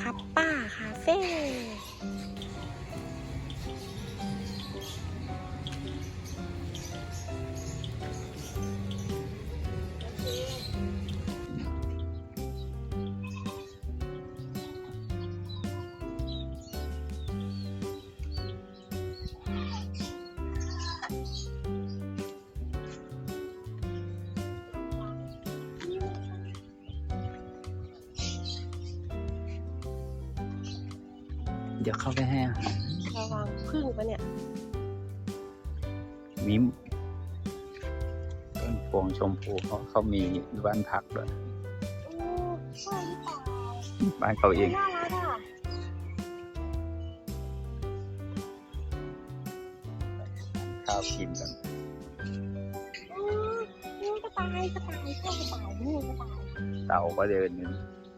คัปป้าคาเฟ่ เดี๋ยวเข้าไปให้อาหารระวังพึ่งปะเนี่ยมีต้นพวงชมพูเขาเขามีบ้านพักด้วยโอ้ใช่หรือเปล่าบ้านเขาเอง น่ารักอะข้าวกินกันอืมนี่กระต่ายกระต่ายชอบกระต่ายนี่กระต่ายเต่าก็เดินอยู่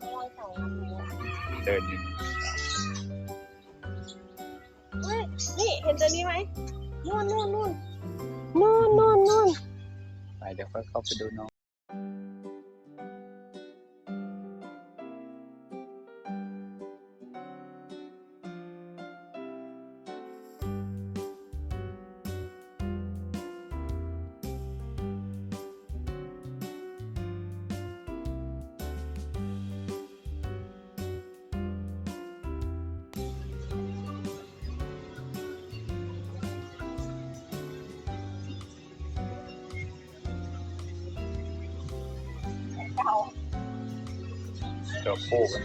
ระวังเต่าครับหนูเดินอยู่เฮ้ยนี่ นี่เห็นตัวนี้ไหมนู่นนู่นนู่นนู่นนู่นนู่นไปเดี๋ยวค่อยเข้าไปดูน้อง ตัวคู่กัน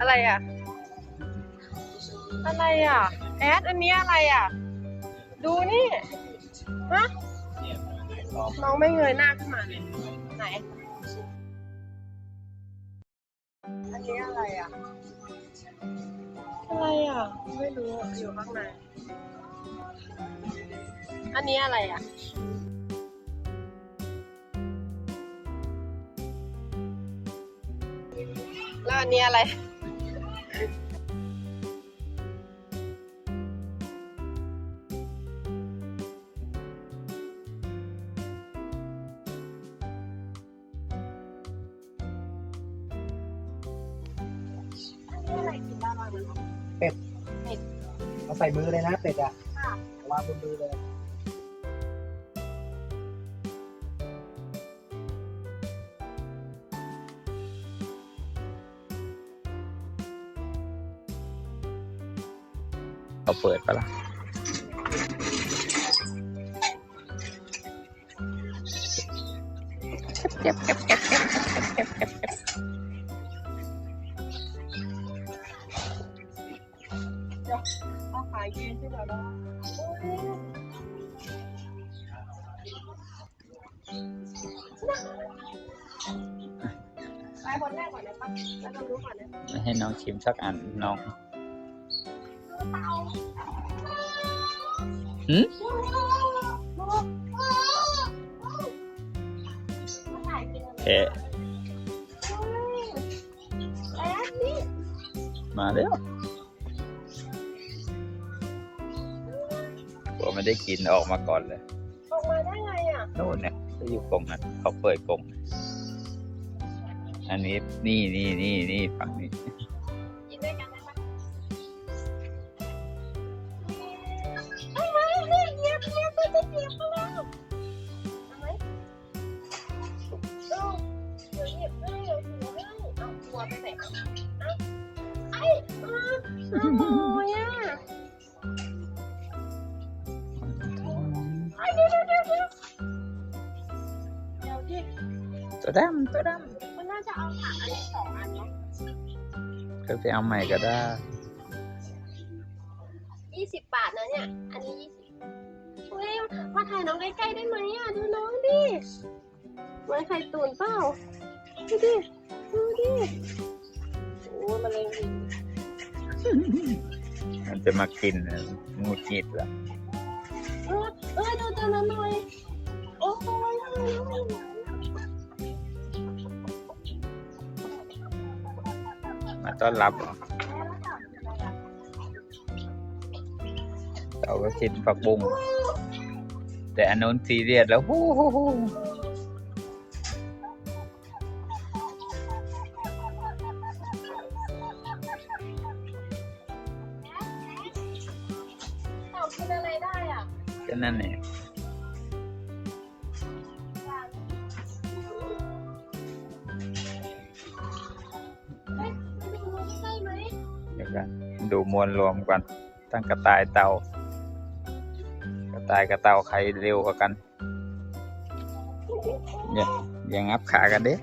อะไรอะ อะไรอะ แอดอันนี้อะไรอะ ดูนี่ ฮะน้องไม่เงยหน้าขึ้นมาเลยไหน อันนี้อะไรอะ อะไรอะ ไม่รู้อะอยู่ข้างใน อันนี้อะไรอะแล้วอันนี้อะไร ใส่มือเลยนะเป็ดอะค่ะวางบนมือเลยเขาเปิดปะล่ะเอาขายืนขึ้นมาแล้ว ไปคนแรกก่อนเลยปะแล้วเรารู้ก่อนนะไม่ให้น้องชิมสักอันน้องหืมแกะแอ๊ดนี่มาแล้ว ไม่ได้กินออกมาก่อนเลย ออกมาได้ไงอะโน่นเนี่ยก็อยู่กรงนั้นเขาเปิดกรงอันนี้นี่นี่นี่นี่ฝั่งนี้ กินด้วยกันได้ปะเอามาเนี่ยเหยียบเหยียบมันจะเหยียบมาแล้วเอาไหมเอาเดี๋ยวเหยียบให้เดี๋ยวหัวให้เอาหัวไปไหนเอาเอาไอ้เอาเอาโอ้ยอะ ดำตัวดมันน่าจะเอาถังอันนี้สองอันเนาะำก็ไปเอาใหม่ก็ได้ยี่สิบบาทนะเนี่ย อันนี้ยี่สิบเฮ้ยมาถ่ายน้องใกล้ๆได้ไหมอะ ดูน้องดิเหมือนไข่ตุ๋นเปล่า ดูดิ ดูดิ โอ้ยมันเลยมันจะมากินน่ะงูกิดละเออเออดูตัวนั้นหน่อย ต้อนรับเหรอแล้วเต่าเป็นอะไรอะเราก็กินผักบุ้งแต่อันนู้นซีเรียสแล้วฮู้ฮู้ฮู้เต่ากินอะไรได้อะ ดูมวลรวมกัน ตั้งกระต่ายเต่า กระต่ายกับเต่าใครเร็วกว่ากันอย่าอย่างงับขากันเด้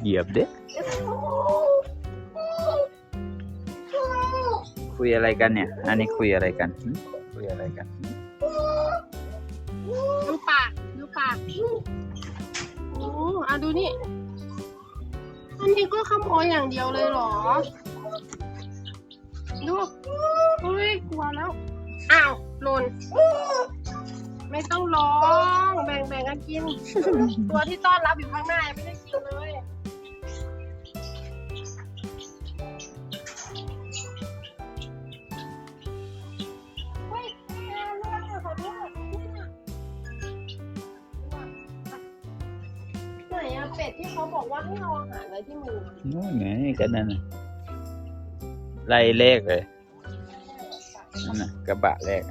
เหยียบเด้คุยอะไรกันเนี่ย อันนี้คุยอะไรกัน คุยอะไรกัน โอ้อะดูนี่ อันนี้ก็ขโมยอย่างเดียวเลยเหรอ ดูเฮ้ยกลัวแล้ว อ้าวหล่นไม่ต้องร้อง แบ่งแบ่งกันกิน ตัวที่ต้อนรับอยู่ข้างหน้ายังไม่ได้กินเลย ว่าให้เอาอาหารไว้ที่มือนู่นไงก็นั่นน่ะไล่เลขเลยนั่นน่ะกระบะแรก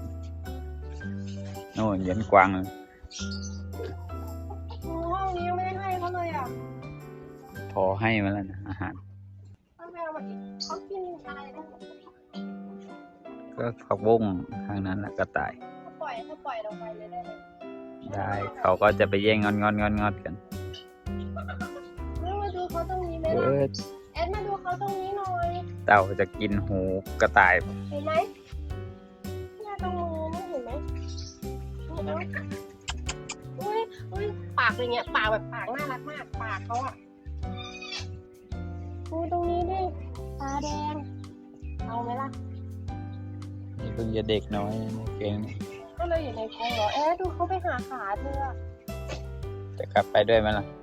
โน่นเหย็นกวางเลยโอ้ห้องนี้ยังไม่ได้ให้เขาเลยอะพอให้มาแล้วนะอาหารต้องไปเอามาอีกเขากินอะไรได้หมดก็ผักบุ้งทางนั้นน่ะกระต่าย ถ้าปล่อยถ้าปล่อยลงไปเลยได้ไหม ได้ เขาก็จะไปแย่งงอนงอนงอนงอนกันเฮ้ยมาดู เขาตรงนี้ไหมเอล่ะอแอดมาดูเขาตรงนี้หน่อยเต่าจะกินหูกระต่ายเห็นไหมเนี่ยตรงมือนี่เห็นไหมนี่เอาอุ้ยอุ้ยปากเป็นเงี้ยปากแบบปากน่ารักมากปากเขาอะดูตรงนี้ดิตาแดงเอาไหมล่ะนี่เพิ่งจะเด็กน้อยนะเก่งนี่ก็เลยอยู่ในกรงเหรอแอดดูเขาไปหาขาเธออะจะกลับไปด้วยไหมล่ะ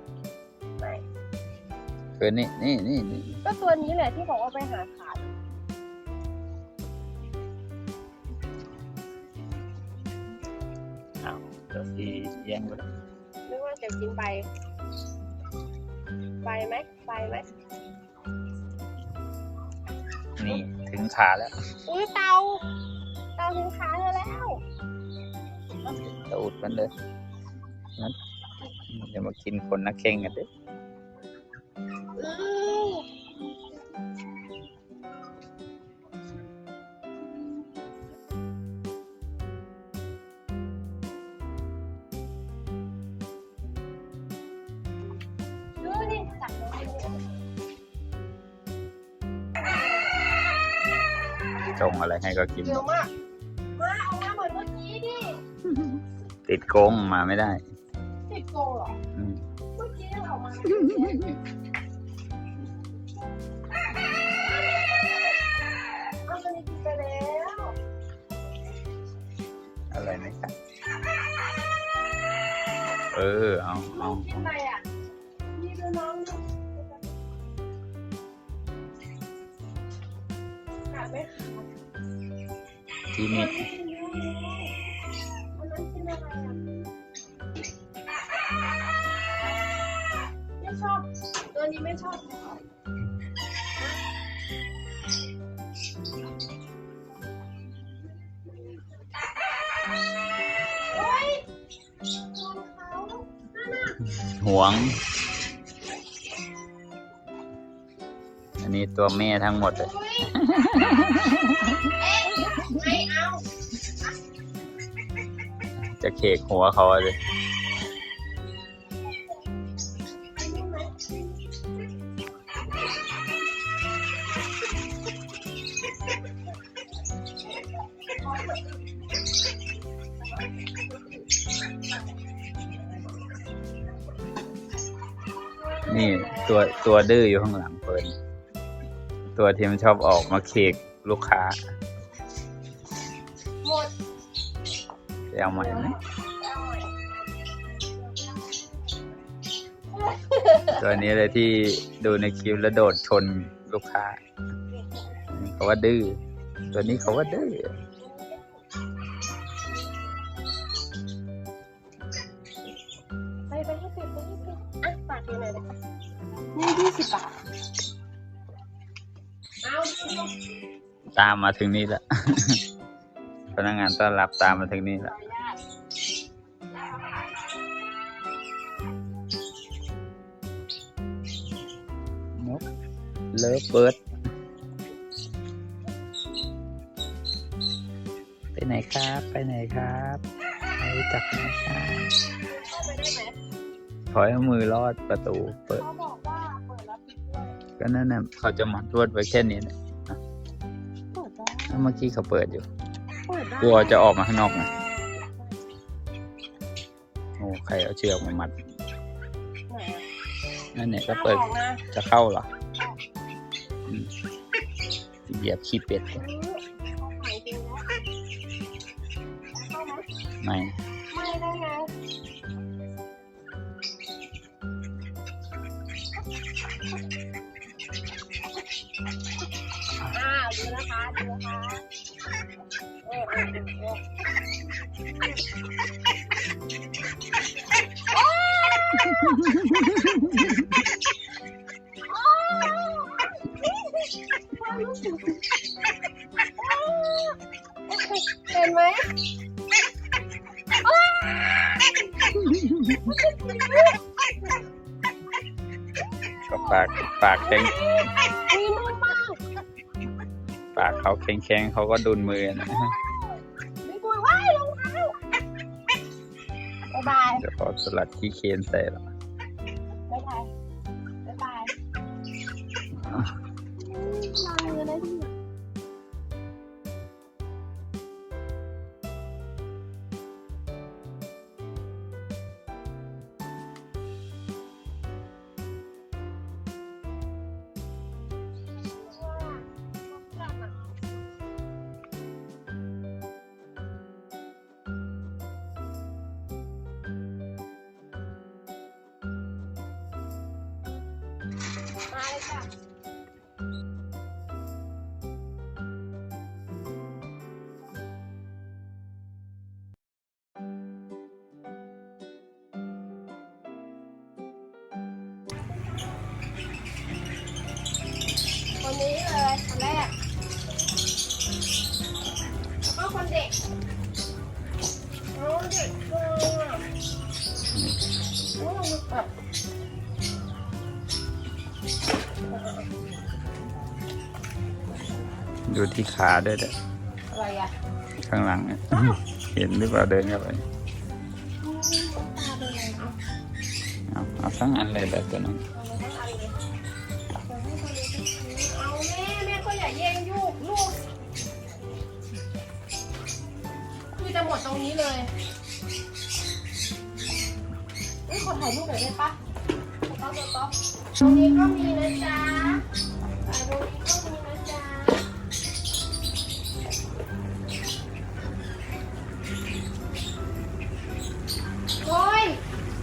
ไม่ คือนี่นี่นี่นี่ก็ตัวนี้แหละที่บอกว่าไปหาขาอ้าวเดี๋ยวที่แย่งไปแล้วไม่ว่าจะกินใบใบไหมใบไหมนี่ถึงขาแล้ว อุ้ยเตา เตาถึงขาเธอแล้วตูดมันเลยงั้นอย่ามากินคนนักเข่งกันเด้อือ ดูดิจับเลยจงอะไรให้ก็กินเยอะมาก มาเอามาเหมือนเมื่อกี้ดิ ติดกรงมาไม่ได้ติดโกงเหรอ อืมเมื่อกี้ยังออกมาเอา เอาน้เอาองกินอะไรอะนี่ดูน้องดูกัดไหมที่นี่อันนั้นกินอะไรอะไม่ชอบ ตัวนี้ไม่ชอบ วง อันนี้ตัวแม่ทั้งหมดเลยโอ๊ยเอ๊ะไม่เอาจะเคกหัวเขาเลย ตัวดื้ออยู่ข้างหลังเปิดตัวที่มันชอบออกมาเคกลูกค้าหมดไปเอาใหม่ไหมตัวนี้เลยที่ดูในคลิปแล้วโดดชนลูกค้าเขาว่าดื้อตัวนี้เขาว่าดื้อามมาถึงนี่แหละพนักงานต้อนรับตามมาถึงนี่แหละขออนุญาตนกเลิฟเบิร์ดไปไหนครับ ไปไหนครับไปจับไหนครับเข้าไปได้ไหมถอยเอามือลอดประตูเปิดเขาบอกว่าเปิดแล้วปิดด้วยก็นั่นน่ะเขาจะมัดลวดไว้แค่นี้นะเปิดได้แล้ว เมื่อกี้เขาเปิดอยู่ เปิดได้กลัวจะออกมาข้างนอกนะโอ้ใครเอาเชือกมามัดไหนอะนั่นเนี่ยก็เปิดอาออกนะจะเข้าเหรออืมเหยียบขี้เป็ดอืมเอาหายจริงแล้วเข้าไหมไม่ไม่ เห็นไหมก็ปากปากแข็งมีนุ่มมากปากเขาแข็งๆเขาก็ดุนมือนะมีกุยว้ายรองเท้าบ๊ายบายเดี๋ยวเขาสลัดขี้เคนใส่หรอบ๊ายบายบ๊ายบาย ม ดูที่ขาด้วยเด้ออะไรอะข้างหลังเนี่ยเห็นหรือเปล่าเดินเข้าไปอืมตาเป็นไรเอาเอาเอาทั้งอันเลยแหละตัวนั้นเอาแม่แม่ก็อย่าแย่งลูกลูกคือจะหมดตรงนี้เลยเอ้ยขอถ่ายรูปหน่อยได้ปะต๊อปต๊อปตรงนี้ก็มีนะจ๊ะอ่าตรงนี้ก็มีนะ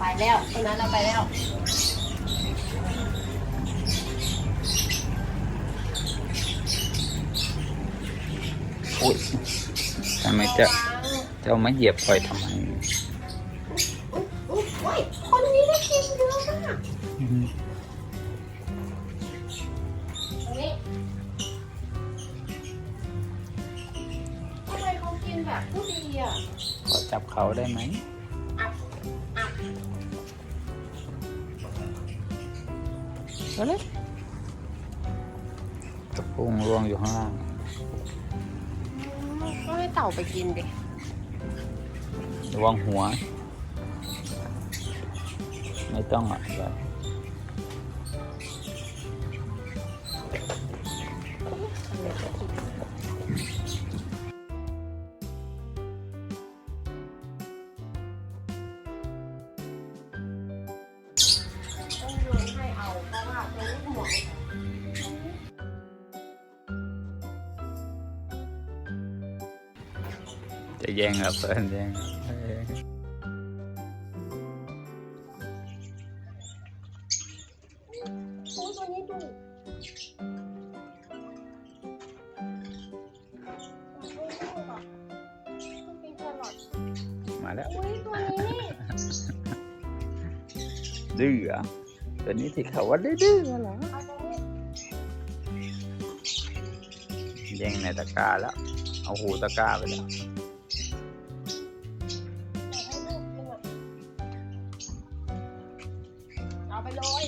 ไปแล้วตรงนั้นเราไปแล้วอุ้ยทำไมจะจะเอามาเหยียบปล่อยทำไมอุ๊ยอุ๊ยคนนี้ได้กินเยอะมากอืมตรงนี้ทำไมเขากินแบบผู้ดีอะ ขอจับเขาได้ไหม ก็เลยตะพุงร่วงอยู่ข้างล่างก็ให้เต่าไปกินดิระวังหัว ไม่ต้องอะแบบ เออ โอ้ตัวนี้ดุเป็นแครอท มาแล้ว อุ้ยตัวนี้ ดื้อเหรอ ตัวนี้ที่เขาว่าดื้อดื้อๆเหรอเอาตัวนี้แย่งในตะกร้าแล้ว เอาหูตะกร้าไปแล้วใส่ให้ลูกกินอะเอาไปเลย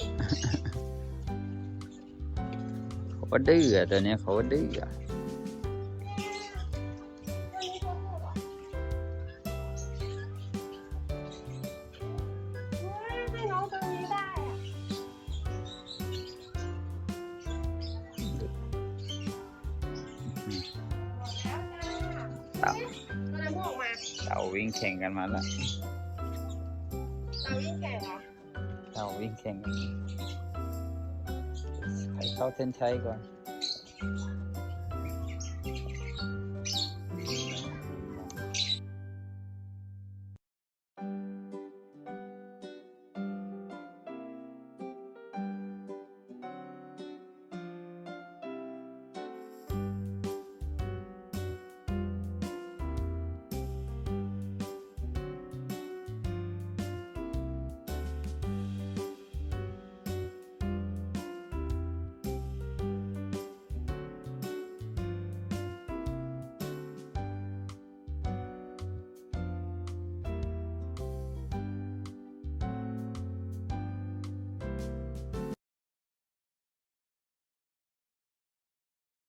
เขาว่าดื้ออะตัวเนี้ยเขาว่าดื้อ เต่าตัวนั้นพวกมาเต่าวิ่งแข่งกันมาแล้วเรายิ่งแก่เหรอเต่าวิ่งแข่งกันใครเข้าเส้นชัยก่อนเ